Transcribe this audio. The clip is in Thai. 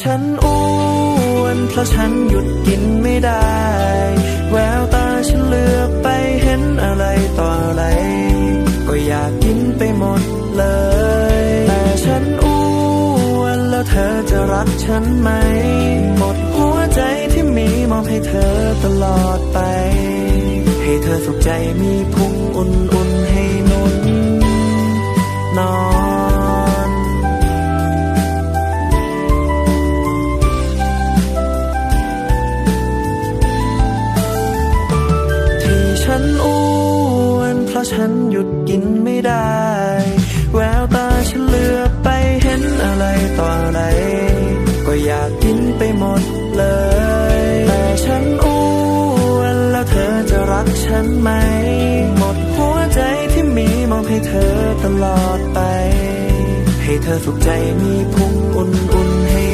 ฉันอ้วนเพราะฉันหยุดกินไม่ได้ แววตาฉันเลือบไปเห็นอะไรต่ออะไร ก็อยากกินไปหมดเลย แต่ฉันอ้วนแล้วเธอจะรักฉันไหม หมดหัวใจที่มีมอบให้เธอตลอดไป ให้เธอสุขใจมีพุงอุ่น ฉันหยุดกินไม่ได้ แววตาฉันเลือไปเห็นอะไรต่ออะไร ก็อยากกินไปหมดเลย แต่ฉันอ้วนแล้วเธอจะรักฉันไหม หมดหัวใจที่มีมอบให้เธอตลอดไป ให้เธอสุขใจมีพุงอุ่นๆให้